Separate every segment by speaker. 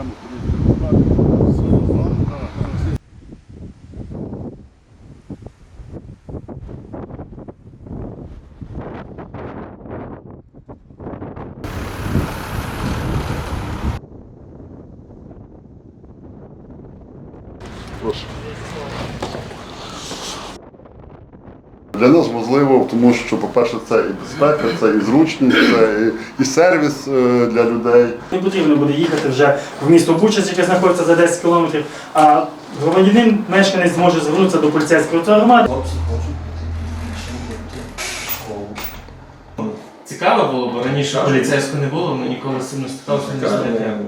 Speaker 1: влада окремо, поліція. Прошу. Для нас важливо, тому що, по-перше, це і безпека, це і зручність, це і, і сервіс е, для людей.
Speaker 2: Не потрібно буде їхати вже в місто Бучач, яке знаходиться за 10 кілометрів, а громадянин, мешканець зможе звернутися до поліцейської громади.
Speaker 3: Хлопці хочуть піти в школу.
Speaker 4: Цікаво було, бо раніше поліцейського не було, ми ніколи з цим не стикалися, не знаєте.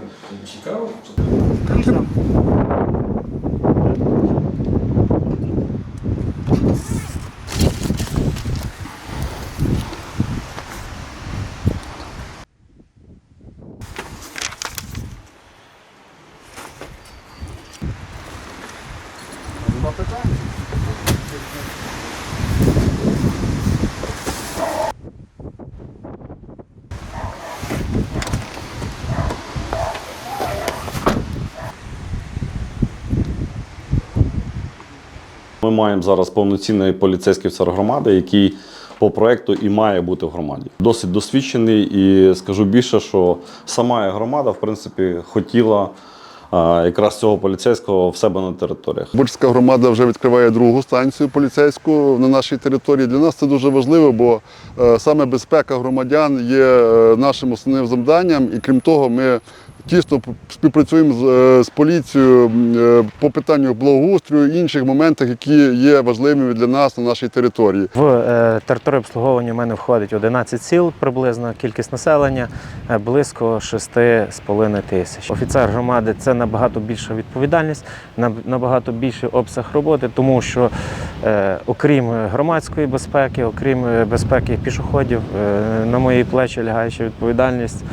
Speaker 3: Цікаво.
Speaker 5: Ми маємо зараз повноцінний поліцейський офіцер громади, який по проекту і має бути в громаді. Досить досвідчений і скажу більше, що сама громада, в принципі, хотіла якраз цього поліцейського в себе на територіях.
Speaker 1: Бурська громада вже відкриває другу станцію поліцейську на нашій території. Для нас це дуже важливо, бо е, саме безпека громадян є е, нашим основним завданням, і крім того, ми тісно співпрацюємо з, е, з поліцією е, по питанню благоустрою і інших моментах, які є важливими для нас на нашій території.
Speaker 6: В е, територію обслуговування в мене входить 11 сіл, приблизно кількість населення е, близько 6,5 тисяч. Офіцер громади це набагато більша відповідальність, наб- набагато більший обсяг роботи, тому що е, окрім громадської безпеки, окрім безпеки пішоходів, е, на мої плечі лягає ще відповідальність.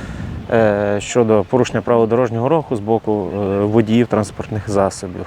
Speaker 6: Е, Щодо порушення правил дорожнього руху з боку е, водіїв транспортних засобів.